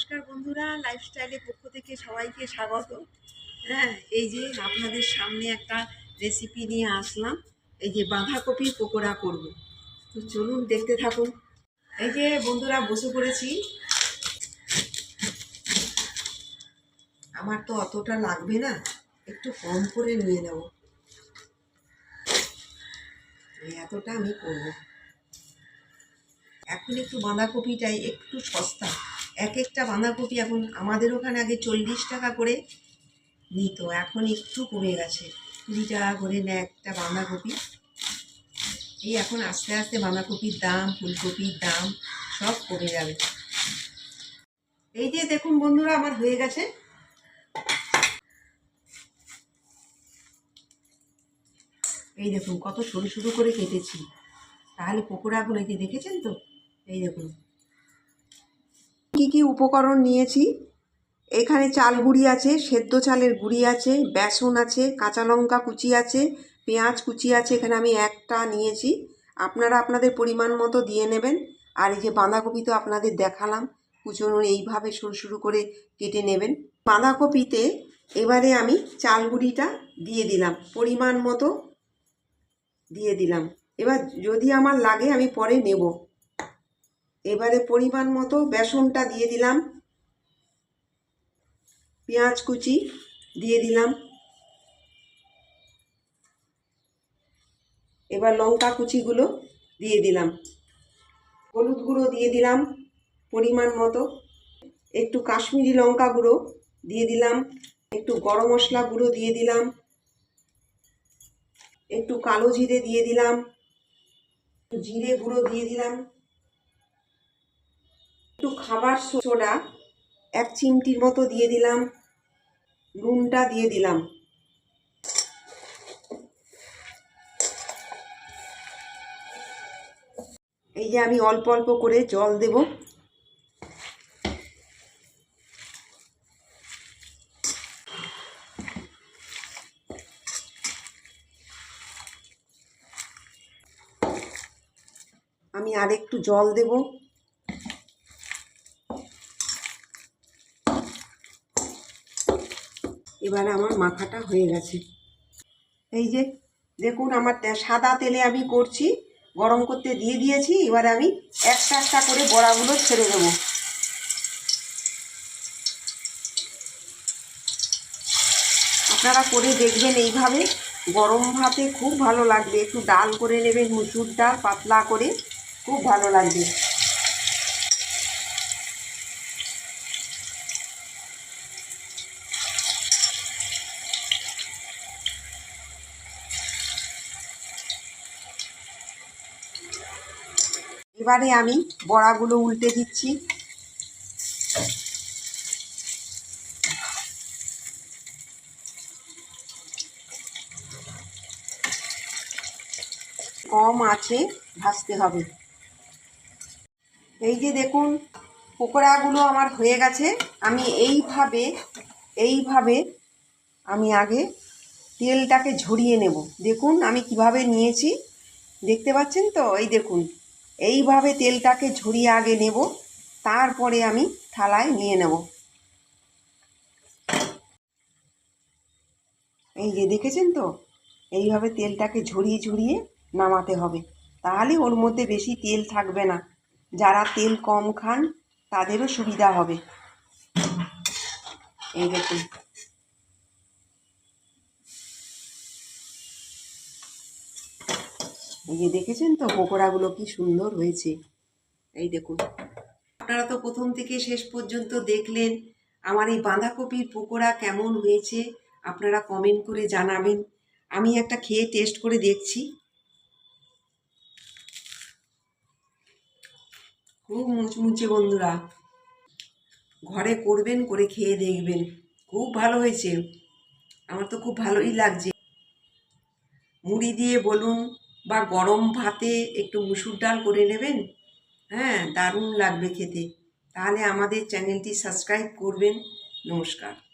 নমস্কার বন্ধুরা লাইফস্টাইলের পক্ষ থেকে সবাইকে স্বাগত। হ্যাঁ এই যে আপনাদের সামনে একটা রেসিপি নিয়ে আসলাম। এই যে বাঁধাকপি পকোড়া করব। তো চলুন দেখতে থাকুন। এই যে বন্ধুরা, বসে পড়েছি। আমার তো অতটা লাগবে না, একটু কম করে নিয়ে নেব। এতটা আমি করব। এখন একটু বাঁধাকপিটাই একটু সস্তা। এক একটা বাঁধাকপি এখন আমাদের ওখানে আগে চল্লিশ টাকা করে নিত, এখন একটু কমে গেছে। কুড়ি টাকা করে নেয় একটা বাঁধাকপি। এই এখন আস্তে আস্তে বাঁধাকপির দাম, ফুলকপির দাম সব কমে যাবে। এই যে দেখুন বন্ধুরা, আমার হয়ে গেছে। এই দেখুন, কত সরু সরু করে কেটেছি। তাহলে পকোড়াগুলো এই যে দেখেছেন তো? এই দেখুন। কি কি উপকরণ নিয়েছি? এখানে চাল গুঁড়ি আছে, সেদ্ধ চালের গুঁড়ি আছে, বেসন আছে, কাঁচা লঙ্কা কুচি আছে, পেঁয়াজ কুচি আছে, এখানে আমি একটা নিয়েছি। আপনারা আপনাদের পরিমাণ মতো দিয়ে নেবেন। আর এই যে বাঁধাকপি তো আপনাদের দেখালাম, কুচনো এইভাবে সরু সরু করে কেটে নেবেন। বাঁধাকপিতে এবারে আমি চাল গুঁড়িটা দিয়ে দিলাম, পরিমাণ মতো দিয়ে দিলাম। এবার যদি আমার লাগে আমি পরে নেব। এবারে পরিমাণ মতো বেসনটা দিয়ে দিলাম। পেঁয়াজ কুচি দিয়ে দিলাম। এবার লঙ্কা কুচিগুলো দিয়ে দিলাম। হলুদ গুঁড়ো দিয়ে দিলাম পরিমাণ মতো। একটু কাশ্মীরি লঙ্কা গুঁড়ো দিয়ে দিলাম। একটু গরম মশলা গুঁড়ো দিয়ে দিলাম। একটু কালো জিরে দিয়ে দিলাম। জিরে গুঁড়ো দিয়ে দিলাম। খাবার সোডা এক চিমটির মতো দিয়ে দিলাম, নুনটা দিয়ে দিলাম। এই যে আমি অল্প অল্প করে জল দেব। আমি আর একটু জল দেব। এবার আমার মাখাটা হয়ে গেছে। এই যে, দেখুন আমার সাদা তেলে আমি করছি, গরম করতে দিয়ে দিয়েছি, এবার আমি একটা একটা করে বড়াগুলো ছেড়ে দেবো। আপনারা করে দেখবেন এইভাবে, গরম ভাতে খুব ভালো লাগবে। একটু ডাল করে নেবেন, মুসুর ডাল, পাতলা করে, খুব ভালো লাগবে। এবারে আমি বড়াগুলো উল্টে দিচ্ছি। কম আছে, ভাজতে হবে। এই যে দেখুন, পকোড়াগুলো আমার হয়ে গেছে। আমি এইভাবে এইভাবে আমি আগে তেলটাকে ঝরিয়ে নেব। দেখুন আমি কীভাবে নিয়েছি। দেখতে পাচ্ছেন তো? এই দেখুন। এইভাবে তেলটাকে ঝরিয়ে আগে নেব, তারপরে আমি থালায় নিয়ে নেব। এই যে দেখেছেন তো? এইভাবে তেলটাকে ঝরিয়ে ঝরিয়ে নামাতে হবে। তাহলে ওর মধ্যে বেশি তেল থাকবে না। যারা তেল কম খান, তাদেরও সুবিধা হবে। এই দেখুন। এই যে দেখেছেন তো পকোড়াগুলো কি সুন্দর হয়েছে। এই দেখুন। আপনারা তো প্রথম থেকে শেষ পর্যন্ত দেখলেন আমার এই বাঁধাকপির পকোড়া কেমন হয়েছে। আপনারা কমেন্ট করে জানাবেন। আমি একটা খেয়ে টেস্ট করে দেখছি। খুব মুচমুচে বন্ধুরা। ঘরে করবেন করে খেয়ে দেখবেন। খুব ভালো হয়েছে। আমার তো খুব ভালোই লাগছে। মুড়ি দিয়ে বলুন বা গরম ভাতে একটু মুসুর ডাল করে নেবেন হ্যাঁ দারুণ লাগবে খেতে। তাহলে আমাদের চ্যানেলটি সাবস্ক্রাইব করবেন। নমস্কার।